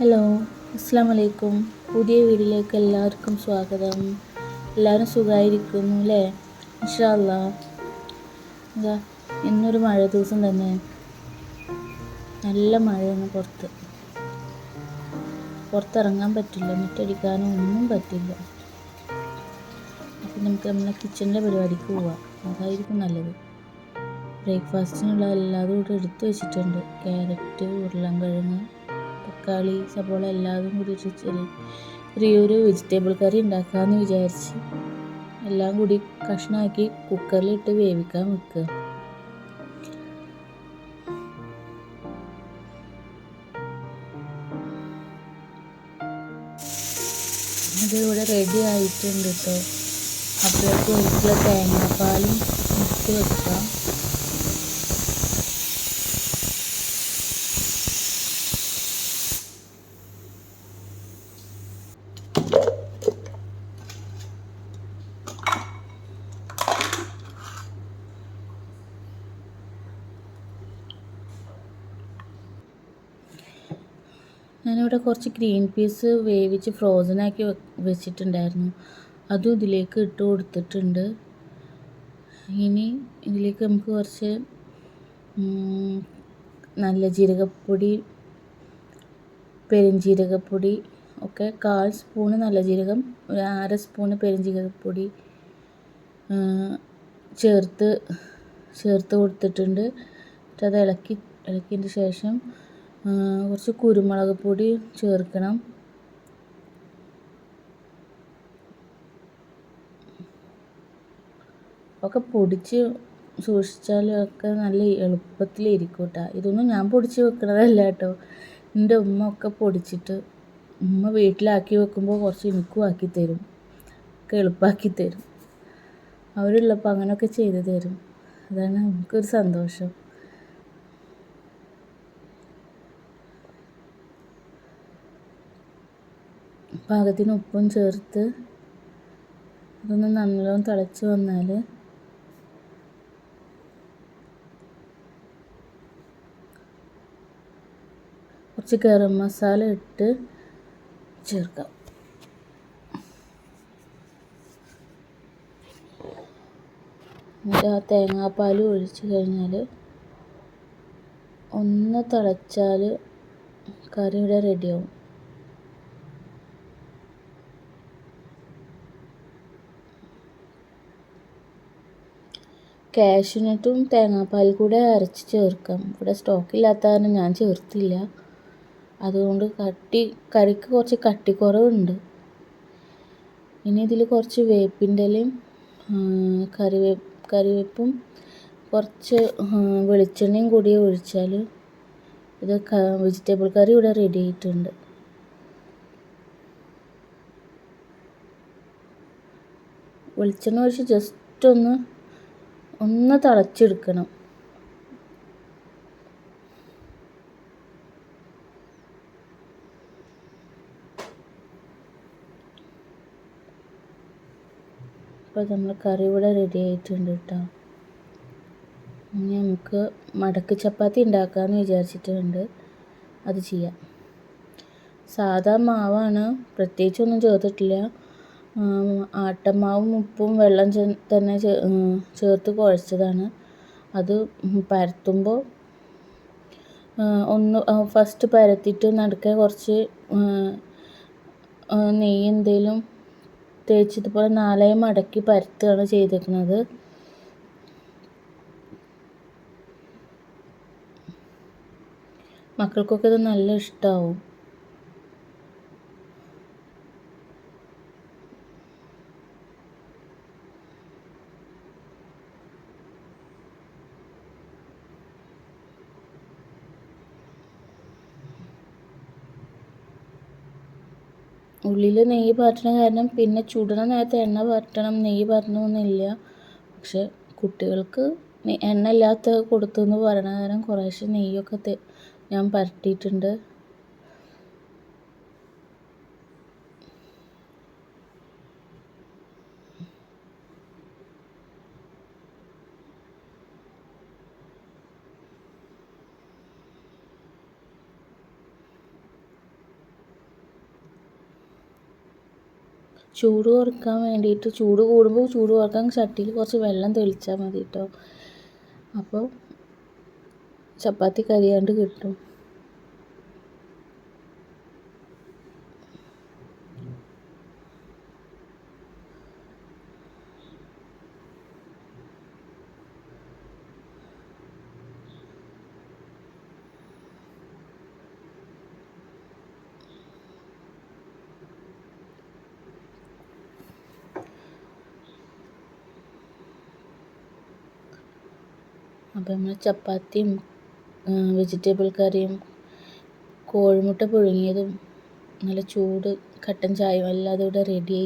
Hello അസ്സാം വലൈക്കും പുതിയ വീഡിയോയിലേക്ക് എല്ലാവർക്കും സ്വാഗതം. എല്ലാവരും സുഖമായിരിക്കുന്നു അല്ലേ? ഇൻഷാല്ല ഇന്നൊരു മഴ ദിവസം തന്നെ. നല്ല മഴയാണ് പുറത്ത്. പുറത്തിറങ്ങാൻ പറ്റില്ല മുറ്റടിക്കാനും ഒന്നും പറ്റില്ല. അപ്പം നമുക്ക് നമ്മളെ കിച്ചണിലെ പരിപാടിക്ക് പോവാം. അതായിരിക്കും നല്ലത്. ബ്രേക്ക്ഫാസ്റ്റിനുള്ള എല്ലാതും കൂടെ എടുത്തു വെച്ചിട്ടുണ്ട്. ക്യാരറ്റ് ഉരുളൻകിഴങ്ങ് തക്കാളി സബോള എല്ലാതും കൂടി ചെറിയ ചെറിയൊരു വെജിറ്റബിൾ കറി ഉണ്ടാക്കാമെന്ന് വിചാരിച്ച്. എല്ലാം കൂടി കഷ്ണമാക്കി കുക്കറിലിട്ട് വേവിക്കാൻ വെക്കുക. ഇതിവിടെ റെഡി ആയിട്ടുണ്ട് കേട്ടോ അപ്പോഴേക്കും ഒരിക്കലും തേങ്ങാപ്പാലും ഇട്ട് വെക്കാം ഞാനിവിടെ കുറച്ച് ഗ്രീൻ പീസ് വേവിച്ച് ഫ്രോസനാക്കി വെച്ചിട്ടുണ്ടായിരുന്നു. അതും ഇതിലേക്ക് ഇട്ട് കൊടുത്തിട്ടുണ്ട്. ഇനി ഇതിലേക്ക് നമുക്ക് കുറച്ച് നല്ല ജീരകപ്പൊടി പെരുംജീരകപ്പൊടി ഒക്കെ കാൽ സ്പൂണ് നല്ല ജീരകം ഒരു അര സ്പൂണ് പെരുംജീരകപ്പൊടി ചേർത്ത് ചേർത്ത് കൊടുത്തിട്ടുണ്ട്. അത് ഇളക്കി ഇളക്കിയതിന് ശേഷം കുറച്ച് കുരുമുളക് പൊടി ചേർക്കണം. ഒക്കെ പൊടിച്ച് സൂക്ഷിച്ചാലൊക്കെ നല്ല എളുപ്പത്തിലിരിക്കും കേട്ടോ ഇതൊന്നും ഞാൻ പൊടിച്ച് വെക്കണതല്ല കേട്ടോ. എന്റെ ഉമ്മ ഒക്കെ പൊടിച്ചിട്ട് ഉമ്മ വീട്ടിലാക്കി വെക്കുമ്പോൾ കുറച്ച് എനിക്കും ആക്കി തരും. ഒക്കെ എളുപ്പമാക്കി തരും. അവരുള്ളപ്പോൾ അങ്ങനെയൊക്കെ ചെയ്തു തരും. അതാണ് നമുക്കൊരു സന്തോഷം. പാകത്തിന് ഉപ്പും ചേർത്ത് അതൊന്ന് നല്ലോണം തിളച്ച് വന്നാൽ കുറച്ച് ഗരം മസാല ഇട്ട് ചേർക്കാം. എന്നിട്ട് ആ തേങ്ങാപ്പാൽ ഒഴിച്ച് കഴിഞ്ഞാൽ ഒന്ന് തിളച്ചാൽ കറി ഇവിടെ റെഡിയാവും കാഷ്യൂനട്ടും തേങ്ങാപ്പാൽ കൂടെ അരച്ച് ചേർക്കാം. ഇവിടെ സ്റ്റോക്കില്ലാത്ത കാരണം ഞാൻ ചേർത്തില്ല. അതുകൊണ്ട് കട്ടി കറിക്ക് കുറച്ച് കട്ടിക്കുറവുണ്ട്. ഇനി ഇതിൽ കുറച്ച് വേപ്പിന്റെ ഇലയും കറിവേ കറിവേപ്പും കുറച്ച് വെളിച്ചെണ്ണയും കൂടി ഒഴിച്ചാൽ ഇത് വെജിറ്റബിൾ കറി ഇവിടെ റെഡി ആയിട്ടുണ്ട്. വെളിച്ചെണ്ണ ഒഴിച്ച് ജസ്റ്റ് ഒന്ന് ഒന്ന് തിളച്ചെടുക്കണം. അപ്പോൾ നമ്മൾ കറി ഇവിടെ റെഡി ആയിട്ടുണ്ട് കേട്ടോ ഇനി നമുക്ക് മടക്ക് ചപ്പാത്തി ഉണ്ടാക്കാമെന്ന് വിചാരിച്ചിട്ടുണ്ട്. അത് ചെയ്യാം. സാധാ മാവാണ്. പ്രത്യേകിച്ചൊന്നും ചേർത്തിട്ടില്ല. ആട്ടമാവും ഉപ്പും വെള്ളം തന്നെ ചേർത്ത് കുഴച്ചതാണ്. അത് പരത്തുമ്പോൾ ഒന്ന് ഫസ്റ്റ് പരത്തിയിട്ട് നടക്കെ കുറച്ച് നെയ്യ് എന്തെങ്കിലും തേച്ച് ഇതുപോലെ നാലായി മടക്കി പരത്തുകയാണ് ചെയ്തിരിക്കുന്നത് മക്കൾക്കൊക്കെ ഇത് നല്ല ഇഷ്ടമാവും ഉള്ളിൽ നെയ്യ് പാറ്റണ കാരണം പിന്നെ ചുടണ നേരത്തെ എണ്ണ പാറ്റണം നെയ്യ് പാറ്റണമെന്നില്ല പക്ഷെ കുട്ടികൾക്ക് എണ്ണ ഇല്ലാത്ത കൊടുത്തു എന്ന് പറയണ കാരണം കുറേശ്ശെ നെയ്യൊക്കെ ഞാൻ പരട്ടിയിട്ടുണ്ട് ചൂട് കുറയ്ക്കാൻ വേണ്ടിയിട്ട് ചൂട് കൂടുമ്പോൾ ചൂട് കുറയ്ക്കാൻ ചട്ടിയിൽ കുറച്ച് വെള്ളം തെളിച്ചാൽ മതി കേട്ടോ അപ്പോൾ ചപ്പാത്തി കരിയാണ്ട് കിട്ടും. അപ്പോൾ നമ്മൾ ചപ്പാത്തിയും വെജിറ്റബിൾ കറിയും കോഴിമുട്ട പുഴുങ്ങിയതും നല്ല ചൂട് കട്ടൻ ചായയും എല്ലാം അതിവിടെ റെഡിയായി